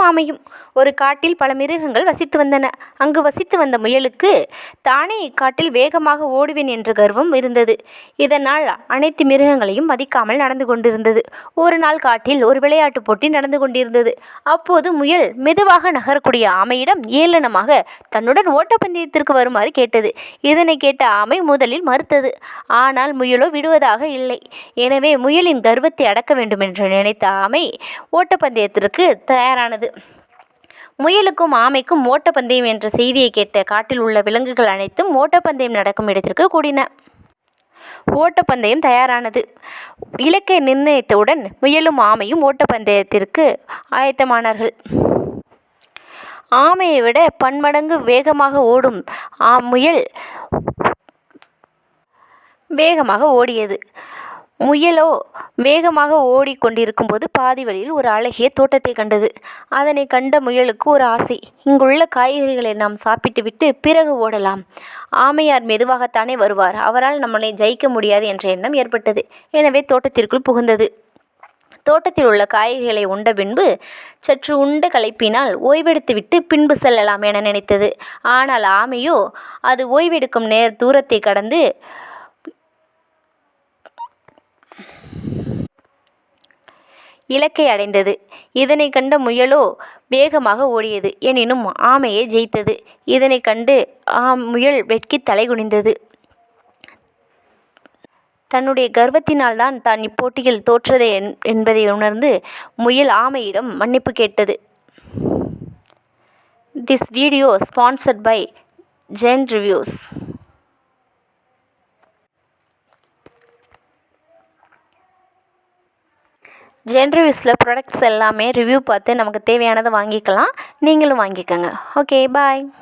முயலும் ஆமையும் ஒரு காட்டில் பல மிருகங்கள் வசித்து வந்தன. அங்கு வசித்து வந்த முயலுக்கு தானே இக்காட்டில் வேகமாக ஓடுவேன் என்ற கர்வம் இருந்தது. இதனால் அனைத்து மிருகங்களையும் மதிக்காமல் நடந்து கொண்டிருந்தது. ஒரு நாள் காட்டில் ஒரு விளையாட்டுப் போட்டி நடந்து கொண்டிருந்தது. அப்போது முயல் மெதுவாக நகரக்கூடிய ஆமையிடம் ஏளனமாக தன்னுடன் ஓட்டப்பந்தயத்திற்கு வருமாறு கேட்டது. இதனை கேட்ட ஆமை முதலில் மறுத்தது. ஆனால் முயலோ விடுவதாக இல்லை. எனவே முயலின் கர்வத்தை அடக்க வேண்டுமென்று நினைத்த ஆமை ஓட்டப்பந்தயத்திற்கு தயாரானது. முயலுக்கும் ஆமைக்கும் ஓட்டப்பந்தயம் என்ற செய்தியை கேட்ட காட்டில் உள்ள விலங்குகள் அனைத்தும் ஓட்டப்பந்தயம் நடக்கும் இடத்திற்கு கூடின. ஓட்டப்பந்தயம் தயாரானது. இலக்கை நிர்ணயித்தவுடன் முயலும் ஆமையும் ஓட்டப்பந்தயத்திற்கு ஆயத்தமானார்கள். ஆமையை விட பன்மடங்கு வேகமாக ஓடும் ஆ முயல் வேகமாக ஓடியது. முயலோ வேகமாக ஓடிக்கொண்டிருக்கும்போது பாதி வழியில் ஒரு அழகிய தோட்டத்தை கண்டது. அதனை கண்ட முயலுக்கு ஒரு ஆசை. இங்குள்ள காய்கறிகளை நாம் சாப்பிட்டுவிட்டு பிறகு ஓடலாம். ஆமையார் மெதுவாகத்தானே வருவார். அவரால் நம்மளை ஜெயிக்க முடியாது என்ற எண்ணம் ஏற்பட்டது. எனவே தோட்டத்திற்குள் புகுந்தது. தோட்டத்தில் உள்ள காய்கறிகளை உண்ட பின்பு சற்று உண்ட களைப்பினால் ஓய்வெடுத்துவிட்டு பின்பு செல்லலாம் என நினைத்தது. ஆனால் ஆமையோ அது ஓய்வெடுக்கும் நேர் தூரத்தை கடந்து இலக்கை அடைந்தது. இதனை கண்ட முயலோ வேகமாக ஓடியது. எனினும் ஆமையை ஜெயித்தது. இதனை கண்டு ஆ முயல் வெட்கி தலைகுனிந்தது தன்னுடைய கர்வத்தினால் தான் தான் இப்போட்டியில் தோற்றது என் என்பதை உணர்ந்து முயல் ஆமையிடம் மன்னிப்பு கேட்டது. This video sponsored by Gen reviews ஜென்ரிவியூஸில் products எல்லாமே ரிவ்யூ பார்த்து நமக்கு தேவையானதை வாங்கிக்கலாம். நீங்களும் வாங்கிக்கோங்க. Okay bye